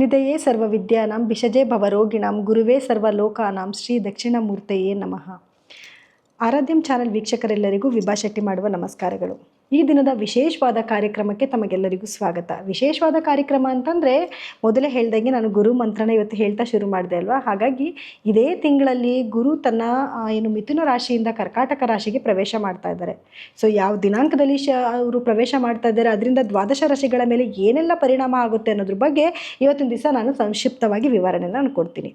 ನಿಧಯೇ ಸರ್ವವಿದ್ಯಾನಾಂ ಭಿಷಜೇ ಭವರೋಗಿಣಾಂ ಗುರುವೇ ಸರ್ವಲೋಕಾನಾಂ ಶ್ರೀ ದಕ್ಷಿಣಮೂರ್ತೆಯೇ ನಮಃ. ಆರಾಧ್ಯಂ ಚಾನಲ್ ವೀಕ್ಷಕರೆಲ್ಲರಿಗೂ ವಿಭಾ ಶೆಟ್ಟಿ ಮಾಡುವ ನಮಸ್ಕಾರಗಳು. ಈ ದಿನದ ವಿಶೇಷವಾದ ಕಾರ್ಯಕ್ರಮಕ್ಕೆ ತಮಗೆಲ್ಲರಿಗೂ ಸ್ವಾಗತ. ವಿಶೇಷವಾದ ಕಾರ್ಯಕ್ರಮ ಅಂತಂದರೆ ಮೊದಲೇ ಹೇಳ್ದಂಗೆ ನಾನು ಗುರು ಮಂತ್ರನ ಇವತ್ತು ಹೇಳ್ತಾ ಶುರು ಮಾಡಿದೆ ಅಲ್ವಾ? ಹಾಗಾಗಿ ಇದೇ ತಿಂಗಳಲ್ಲಿ ಗುರು ತನ್ನ ಏನು ಮಿಥುನ ರಾಶಿಯಿಂದ ಕರ್ಕಾಟಕ ರಾಶಿಗೆ ಪ್ರವೇಶ ಮಾಡ್ತಾ ಇದ್ದಾರೆ. ಸೊ ಯಾವ ದಿನಾಂಕದಲ್ಲಿ ಶ, ಅವರು ಪ್ರವೇಶ ಮಾಡ್ತಾ ಇದ್ದಾರೆ, ಅದರಿಂದ ದ್ವಾದಶ ರಾಶಿಗಳ ಮೇಲೆ ಏನೆಲ್ಲ ಪರಿಣಾಮ ಆಗುತ್ತೆ ಅನ್ನೋದ್ರ ಬಗ್ಗೆ ಇವತ್ತಿನ ದಿವಸ ನಾನು ಸಂಕ್ಷಿಪ್ತವಾಗಿ ವಿವರಣೆನ ನಾನು ಕೊಡ್ತೀನಿ.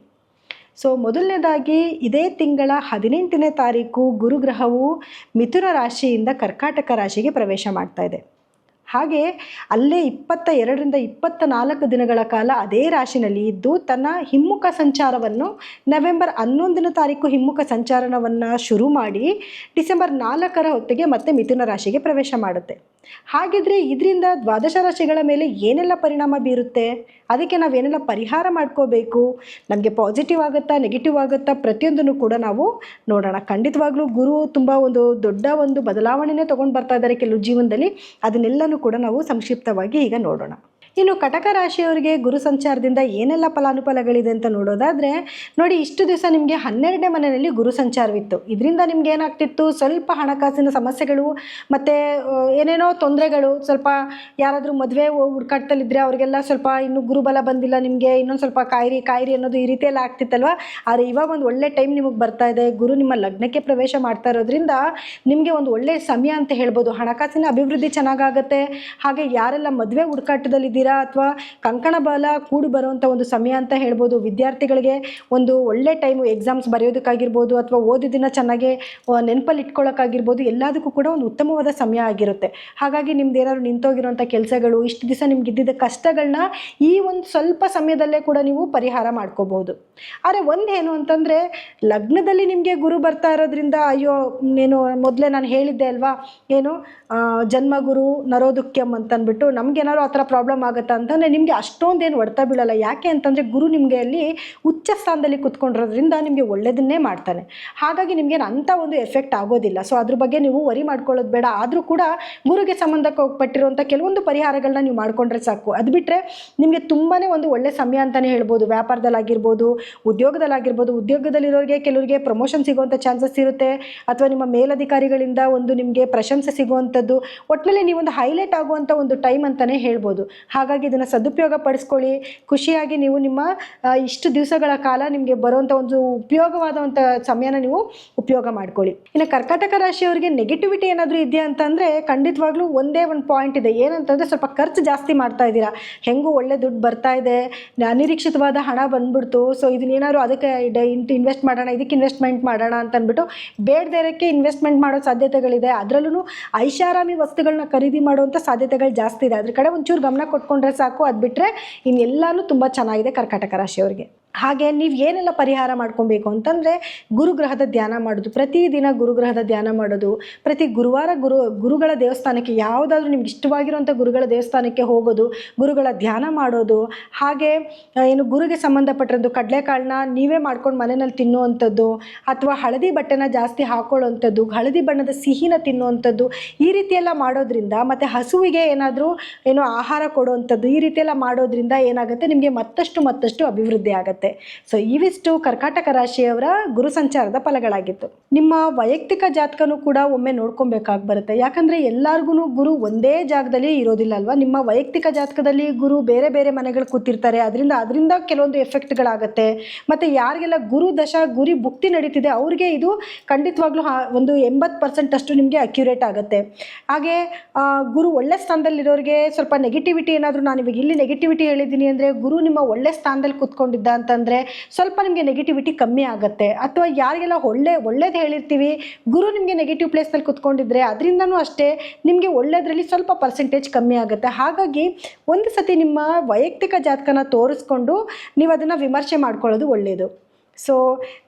ಸೊ ಮೊದಲನೇದಾಗಿ ಇದೇ ತಿಂಗಳ ಹದಿನೆಂಟನೇ ತಾರೀಕು ಗುರುಗ್ರಹವು ಮಿಥುನ ರಾಶಿಯಿಂದ ಕರ್ಕಾಟಕ ರಾಶಿಗೆ ಪ್ರವೇಶ ಮಾಡ್ತಾ ಇದೆ. ಹಾಗೆ ಅಲ್ಲೇ ಇಪ್ಪತ್ತ ಎರಡರಿಂದ ಇಪ್ಪತ್ತ ನಾಲ್ಕು ದಿನಗಳ ಕಾಲ ಅದೇ ರಾಶಿನಲ್ಲಿ ಇದ್ದು ತನ್ನ ಹಿಮ್ಮುಖ ಸಂಚಾರವನ್ನು ನವೆಂಬರ್ ಹನ್ನೊಂದನೇ ತಾರೀಕು ಹಿಮ್ಮುಖ ಸಂಚಾರವನ್ನು ಶುರು ಮಾಡಿ ಡಿಸೆಂಬರ್ ನಾಲ್ಕರ ಹೊತ್ತಿಗೆ ಮತ್ತೆ ಮಿಥುನ ರಾಶಿಗೆ ಪ್ರವೇಶ ಮಾಡುತ್ತೆ. ಹಾಗಿದ್ರೆ ಇದರಿಂದ ದ್ವಾದಶ ರಾಶಿಗಳ ಮೇಲೆ ಏನೆಲ್ಲ ಪರಿಣಾಮ ಬೀರುತ್ತೆ? ಅದಕ್ಕೆ ನಾವೇನೆಲ್ಲ ಪರಿಹಾರ ಮಾಡ್ಕೋಬೇಕು? ನಮಗೆ ಪಾಸಿಟಿವ್ ಆಗುತ್ತಾ ನೆಗೆಟಿವ್ ಆಗುತ್ತಾ ಪ್ರತಿಯೊಂದನ್ನು ಕೂಡ ನಾವು ನೋಡೋಣ. ಖಂಡಿತವಾಗ್ಲೂ ಗುರು ತುಂಬ ಒಂದು ದೊಡ್ಡ ಒಂದು ಬದಲಾವಣೆನೇ ತೊಗೊಂಡು ಬರ್ತಾ ಇದ್ದಾರೆ ಕೆಲವು ಜೀವನದಲ್ಲಿ. ಅದನ್ನೆಲ್ಲನೂ ಕೂಡ ನಾವು ಸಂಕ್ಷಿಪ್ತವಾಗಿ ಈಗ ನೋಡೋಣ. ಇನ್ನು ಕಟಕ ರಾಶಿಯವರಿಗೆ ಗುರು ಸಂಚಾರದಿಂದ ಏನೆಲ್ಲ ಫಲಾನುಫಲಗಳಿದೆ ಅಂತ ನೋಡೋದಾದರೆ, ನೋಡಿ ಇಷ್ಟು ದಿವಸ ನಿಮಗೆ ಹನ್ನೆರಡನೇ ಮನೆಯಲ್ಲಿ ಗುರು ಸಂಚಾರವಿತ್ತು. ಇದರಿಂದ ನಿಮ್ಗೆ ಏನಾಗ್ತಿತ್ತು? ಸ್ವಲ್ಪ ಹಣಕಾಸಿನ ಸಮಸ್ಯೆಗಳು, ಮತ್ತು ಏನೇನೋ ತೊಂದರೆಗಳು, ಸ್ವಲ್ಪ ಯಾರಾದರೂ ಮದುವೆ ಹುಡ್ಕಾಡ್ತಲ್ಲಿದ್ದರೆ ಅವರಿಗೆಲ್ಲ ಸ್ವಲ್ಪ ಇನ್ನೂ ಗುರುಬಲ ಬಂದಿಲ್ಲ ನಿಮಗೆ, ಇನ್ನೊಂದು ಸ್ವಲ್ಪ ಕಾಯಿರಿ ಕಾಯಿರಿ ಅನ್ನೋದು ಈ ರೀತಿಯೆಲ್ಲ ಆಗ್ತಿತ್ತಲ್ವ? ಆದರೆ ಇವಾಗ ಒಂದು ಒಳ್ಳೆ ಟೈಮ್ ನಿಮಗೆ ಬರ್ತಾ ಇದೆ. ಗುರು ನಿಮ್ಮ ಲಗ್ನಕ್ಕೆ ಪ್ರವೇಶ ಮಾಡ್ತಾ ಇರೋದ್ರಿಂದ ನಿಮಗೆ ಒಂದು ಒಳ್ಳೆ ಸಮಯ ಅಂತ ಹೇಳ್ಬೋದು. ಹಣಕಾಸಿನ ಅಭಿವೃದ್ಧಿ ಚೆನ್ನಾಗಾಗತ್ತೆ. ಹಾಗೆ ಯಾರೆಲ್ಲ ಮದುವೆ ಹುಡುಕಾಟದಲ್ಲಿದ್ದೀರಾ ಅಥವಾ ಕಂಕಣ ಬಲ ಕೂಡಿ ಬರುವಂಥ ಒಂದು ಸಮಯ ಅಂತ ಹೇಳ್ಬೋದು. ವಿದ್ಯಾರ್ಥಿಗಳಿಗೆ ಒಂದು ಒಳ್ಳೆ ಟೈಮು ಎಕ್ಸಾಮ್ಸ್ ಬರೆಯೋದಕ್ಕಾಗಿರ್ಬೋದು ಅಥವಾ ಓದಿದ್ದನ್ನು ಚೆನ್ನಾಗಿ ನೆನಪಲ್ಲಿ ಇಟ್ಕೊಳ್ಳೋಕ್ಕಾಗಿರ್ಬೋದು ಎಲ್ಲದಕ್ಕೂ ಕೂಡ ಒಂದು ಉತ್ತಮವಾದ ಸಮಯ ಆಗಿರುತ್ತೆ. ಹಾಗಾಗಿ ನಿಮ್ದು ಏನಾದ್ರು ನಿಂತೋಗಿರುವಂಥ ಕೆಲಸಗಳು, ಇಷ್ಟು ದಿವಸ ನಿಮ್ಗೆ ಇದ್ದಿದ್ದ ಕಷ್ಟಗಳನ್ನ ಈ ಒಂದು ಸ್ವಲ್ಪ ಸಮಯದಲ್ಲೇ ಕೂಡ ನೀವು ಪರಿಹಾರ ಮಾಡ್ಕೋಬಹುದು ಆದರೆ ಒಂದೇನು ಅಂತಂದರೆ, ಲಗ್ನದಲ್ಲಿ ನಿಮಗೆ ಗುರು ಬರ್ತಾ ಇರೋದ್ರಿಂದ, ಅಯ್ಯೋ ಏನು ಮೊದಲೇ ನಾನು ಹೇಳಿದ್ದೆ ಅಲ್ವಾ? ಏನು ಜನ್ಮಗುರು ನರೋದುಕ್ಯಂ ಅಂತಂದ್ಬಿಟ್ಟು ನಮ್ಗೇನಾದ್ರು ಆ ಥರ ಪ್ರಾಬ್ಲಮ್ ಆಗುತ್ತಾ ಅಂತಂದರೆ ನಿಮಗೆ ಅಷ್ಟೊಂದೇನು ಹೊಡೆತ ಬೀಳಲ್ಲ. ಯಾಕೆ ಅಂತಂದರೆ ಗುರು ನಿಮಗೆ ಅಲ್ಲಿ ಉಚ್ಚ ಸ್ಥಾನದಲ್ಲಿ ಕುತ್ಕೊಂಡಿರೋದ್ರಿಂದ ನಿಮಗೆ ಒಳ್ಳೆಯದನ್ನೇ ಮಾಡ್ತಾನೆ. ಹಾಗಾಗಿ ನಿಮಗೆ ಅಂಥ ಒಂದು ಎಫೆಕ್ಟ್ ಆಗೋದಿಲ್ಲ. ಸೊ ಅದ್ರ ಬಗ್ಗೆ ನೀವು ವರಿ ಮಾಡ್ಕೊಳ್ಳೋದು ಬೇಡ. ಆದರೂ ಕೂಡ ಗುರುಗೆ ಸಂಬಂಧಪಟ್ಟಿರುವಂಥ ಕೆಲವೊಂದು ಪರಿಹಾರಗಳನ್ನ ನೀವು ಮಾಡಿಕೊಂಡ್ರೆ ಸಾಕು. ಅದು ಬಿಟ್ಟರೆ ನಿಮಗೆ ತುಂಬಾ ಒಂದು ಒಳ್ಳೆ ಸಮಯ ಅಂತಲೇ ಹೇಳ್ಬೋದು. ವ್ಯಾಪಾರದಲ್ಲಾಗಿರ್ಬೋದು, ಉದ್ಯೋಗದಲ್ಲಾಗಿರ್ಬೋದು, ಉದ್ಯೋಗದಲ್ಲಿರೋರಿಗೆ ಕೆಲವರಿಗೆ ಪ್ರಮೋಷನ್ ಸಿಗುವಂಥ ಚಾನ್ಸಸ್ ಇರುತ್ತೆ. ಅಥವಾ ನಿಮ್ಮ ಮೇಲಧಿಕಾರಿಗಳಿಂದ ಒಂದು ನಿಮಗೆ ಪ್ರಶಂಸೆ ಸಿಗುವಂಥದ್ದು. ಒಟ್ಟಿನಲ್ಲಿ ನೀವೊಂದು ಹೈಲೈಟ್ ಆಗುವಂಥ ಒಂದು ಟೈಮ್ ಅಂತಲೇ ಹೇಳ್ಬೋದು. ಹಾಗಾಗಿ ಇದನ್ನು ಸದುಪಯೋಗ ಪಡಿಸ್ಕೊಳ್ಳಿ. ಖುಷಿಯಾಗಿ ನೀವು ನಿಮ್ಮ ಇಷ್ಟು ದಿವಸಗಳ ಕಾಲ ನಿಮಗೆ ಬರುವಂಥ ಒಂದು ಉಪಯೋಗವಾದಂಥ ಸಮಯನ ನೀವು ಉಪಯೋಗ ಮಾಡ್ಕೊಳ್ಳಿ. ಇನ್ನು ಕರ್ಕಾಟಕ ರಾಶಿಯವರಿಗೆ ನೆಗೆಟಿವಿಟಿ ಏನಾದರೂ ಇದೆಯಾ ಅಂತಂದರೆ ಖಂಡಿತವಾಗ್ಲೂ ಒಂದೇ ಒಂದು ಪಾಯಿಂಟ್ ಇದೆ. ಏನಂತಂದರೆ ಸ್ವಲ್ಪ ಖರ್ಚು ಜಾಸ್ತಿ ಮಾಡ್ತಾ ಇದ್ದೀರಾ. ಹೆಂಗೂ ಒಳ್ಳೆ ದುಡ್ಡು ಬರ್ತಾ ಇದೆ. ಅನಿರೀಕ್ಷಿತವಾದ ಹಣ ಬಂದ್ಬಿಡ್ತು. ಸೊ ಇದನ್ನೇನಾದ್ರು ಅದಕ್ಕೆ ಇನ್ವೆಸ್ಟ್ ಮಾಡೋಣ, ಇದಕ್ಕೆ ಇನ್ವೆಸ್ಟ್ಮೆಂಟ್ ಮಾಡೋಣ ಅಂತ ಅಂದ್ಬಿಟ್ಟು ಬೇಡದೇರಕ್ಕೆ ಇನ್ವೆಸ್ಟ್ಮೆಂಟ್ ಮಾಡೋ ಸಾಧ್ಯತೆಗಳಿದೆ. ಅದರಲ್ಲೂ ಐಷಾರಾಮಿ ವಸ್ತುಗಳನ್ನ ಖರೀದಿ ಮಾಡುವಂಥ ಸಾಧ್ಯತೆಗಳು ಜಾಸ್ತಿ ಇದೆ. ಅದ್ರ ಕಡೆ ಒಂಚೂರು ಗಮನ ಕೊಟ್ಕೊಂಡ್ರೆ ಸಾಕು. ಅದು ಬಿಟ್ಟರೆ ಇನ್ನೆಲ್ಲನೂ ತುಂಬ ಚೆನ್ನಾಗಿದೆ ಕರ್ಕಾಟಕ ರಾಶಿಯವರಿಗೆ. ಹಾಗೆ ನೀವು ಏನೆಲ್ಲ ಪರಿಹಾರ ಮಾಡ್ಕೊಬೇಕು ಅಂತಂದರೆ ಗುರುಗ್ರಹದ ಧ್ಯಾನ ಮಾಡೋದು. ಪ್ರತಿದಿನ ಗುರುಗ್ರಹದ ಧ್ಯಾನ ಮಾಡೋದು. ಪ್ರತಿ ಗುರುವಾರ ಗುರು, ಗುರುಗಳ ದೇವಸ್ಥಾನಕ್ಕೆ ಯಾವುದಾದ್ರೂ ನಿಮ್ಗೆ ಇಷ್ಟವಾಗಿರುವಂಥ ಗುರುಗಳ ದೇವಸ್ಥಾನಕ್ಕೆ ಹೋಗೋದು, ಗುರುಗಳ ಧ್ಯಾನ ಮಾಡೋದು. ಹಾಗೆ ಏನು ಗುರುಗೆ ಸಂಬಂಧಪಟ್ಟಿರೋದು ಕಡಲೆಕಾಳನ್ನ ನೀವೇ ಮಾಡ್ಕೊಂಡು ಮನೆಯಲ್ಲಿ ತಿನ್ನುವಂಥದ್ದು, ಅಥವಾ ಹಳದಿ ಬಟ್ಟೆನ ಜಾಸ್ತಿ ಹಾಕೊಳ್ಳುವಂಥದ್ದು, ಹಳದಿ ಬಣ್ಣದ ಸಿಹಿನ ತಿನ್ನುವಂಥದ್ದು, ಈ ರೀತಿಯೆಲ್ಲ ಮಾಡೋದ್ರಿಂದ ಮತ್ತು ಹಸುವಿಗೆ ಏನಾದರೂ, ಏನು ಆಹಾರ ಕೊಡುವಂಥದ್ದು, ಈ ರೀತಿಯೆಲ್ಲ ಮಾಡೋದ್ರಿಂದ ಏನಾಗುತ್ತೆ? ನಿಮಗೆ ಮತ್ತಷ್ಟು ಮತ್ತಷ್ಟು ಅಭಿವೃದ್ಧಿ ಆಗುತ್ತೆ. ಸೊ ಇವಿಷ್ಟು ಕರ್ಕಾಟಕ ರಾಶಿಯವರ ಗುರು ಸಂಚಾರದ ಫಲಗಳಾಗಿತ್ತು. ನಿಮ್ಮ ವೈಯಕ್ತಿಕ ಜಾತಕನೂ ಕೂಡ ಒಮ್ಮೆ ನೋಡ್ಕೊಬೇಕಾಗಿ ಬರುತ್ತೆ ಯಾಕಂದರೆ ಎಲ್ಲರಿಗೂ ಗುರು ಒಂದೇ ಜಾಗದಲ್ಲಿ ಇರೋದಿಲ್ಲ ಅಲ್ವಾ ನಿಮ್ಮ ವೈಯಕ್ತಿಕ ಜಾತಕದಲ್ಲಿ ಗುರು ಬೇರೆ ಬೇರೆ ಮನೆಗಳು ಕೂತಿರ್ತಾರೆ. ಅದರಿಂದ ಅದರಿಂದ ಕೆಲವೊಂದು ಎಫೆಕ್ಟ್ಗಳಾಗತ್ತೆ. ಮತ್ತು ಯಾರಿಗೆಲ್ಲ ಗುರು ದಶ, ಗುರಿ ಭುಕ್ತಿ ನಡೀತಿದೆ, ಅವ್ರಿಗೆ ಇದು ಖಂಡಿತವಾಗ್ಲೂ ಒಂದು ಎಂಬತ್ತು ಪರ್ಸೆಂಟ್ ಅಷ್ಟು ನಿಮಗೆ ಅಕ್ಯುರೇಟ್ ಆಗುತ್ತೆ. ಹಾಗೆ ಗುರು ಒಳ್ಳೆ ಸ್ಥಾನದಲ್ಲಿರೋರಿಗೆ ಸ್ವಲ್ಪ ನೆಗೆಟಿವಿಟಿ ಏನಾದರೂ ನಾನು ಇವಾಗ ಇಲ್ಲಿ ನೆಗೆಟಿವಿಟಿ ಹೇಳಿದ್ದೀನಿ ಅಂದರೆ ಗುರು ನಿಮ್ಮ ಒಳ್ಳೆ ಸ್ಥಾನದಲ್ಲಿ ಕೂತ್ಕೊಂಡಿದ್ದ ಅಂತಂದರೆ ಸ್ವಲ್ಪ ನಿಮಗೆ ನೆಗೆಟಿವಿಟಿ ಕಮ್ಮಿ ಆಗುತ್ತೆ. ಅಥವಾ ಯಾರಿಗೆಲ್ಲ ಒಳ್ಳೆ, ಒಳ್ಳೇದು ಹೇಳಿರ್ತೀವಿ, ಗುರು ನಿಮಗೆ ನೆಗೆಟಿವ್ ಪ್ಲೇಸ್ನಲ್ಲಿ ಕುತ್ಕೊಂಡಿದ್ರೆ ಅದರಿಂದನೂ ಅಷ್ಟೇ ನಿಮಗೆ ಒಳ್ಳೆಯದ್ರಲ್ಲಿ ಸ್ವಲ್ಪ ಪರ್ಸೆಂಟೇಜ್ ಕಮ್ಮಿ ಆಗುತ್ತೆ. ಹಾಗಾಗಿ ಒಂದು ಸತಿ ನಿಮ್ಮ ವೈಯಕ್ತಿಕ ಜಾತಕನ ತೋರಿಸ್ಕೊಂಡು ನೀವು ಅದನ್ನು ವಿಮರ್ಶೆ ಮಾಡ್ಕೊಳ್ಳೋದು ಒಳ್ಳೆಯದು ಸೊ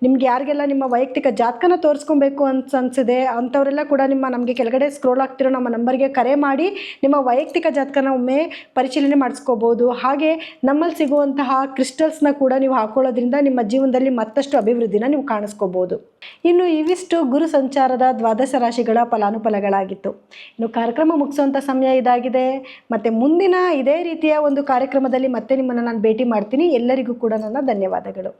ನಿಮ್ಗೆ ಯಾರಿಗೆಲ್ಲ ನಿಮ್ಮ ವೈಯಕ್ತಿಕ ಜಾತಕನ ತೋರಿಸ್ಕೊಬೇಕು ಅಂತ ಅನಿಸಿದೆ, ಅಂಥವರೆಲ್ಲ ಕೂಡ ನಿಮ್ಮ ನಮಗೆ ಕೆಳಗಡೆ ಸ್ಕ್ರೋಲ್ ಆಗ್ತಿರೋ ನಮ್ಮ ನಂಬರ್ಗೆ ಕರೆ ಮಾಡಿ, ನಿಮ್ಮ ವೈಯಕ್ತಿಕ ಜಾತಕನ ಒಮ್ಮೆ ಪರಿಶೀಲನೆ ಮಾಡಿಸ್ಕೋಬೋದು. ಹಾಗೆ ನಮ್ಮಲ್ಲಿ ಸಿಗುವಂತಹ ಕ್ರಿಸ್ಟಲ್ಸ್ನ ಕೂಡ ನೀವು ಹಾಕೊಳ್ಳೋದ್ರಿಂದ ನಿಮ್ಮ ಜೀವನದಲ್ಲಿ ಮತ್ತಷ್ಟು ಅಭಿವೃದ್ಧಿನ ನೀವು ಕಾಣಿಸ್ಕೋಬೋದು. ಇನ್ನು ಇವಿಷ್ಟು ಗುರು ಸಂಚಾರದ ದ್ವಾದಶ ರಾಶಿಗಳ ಫಲಾನುಫಲಗಳಾಗಿತ್ತು. ಇನ್ನು ಕಾರ್ಯಕ್ರಮ ಮುಗಿಸುವಂಥ ಸಮಯ ಇದಾಗಿದೆ. ಮತ್ತು ಮುಂದಿನ ಇದೇ ರೀತಿಯ ಒಂದು ಕಾರ್ಯಕ್ರಮದಲ್ಲಿ ಮತ್ತೆ ನಿಮ್ಮನ್ನು ನಾನು ಭೇಟಿ ಮಾಡ್ತೀನಿ. ಎಲ್ಲರಿಗೂ ಕೂಡ ನನ್ನ ಧನ್ಯವಾದಗಳು.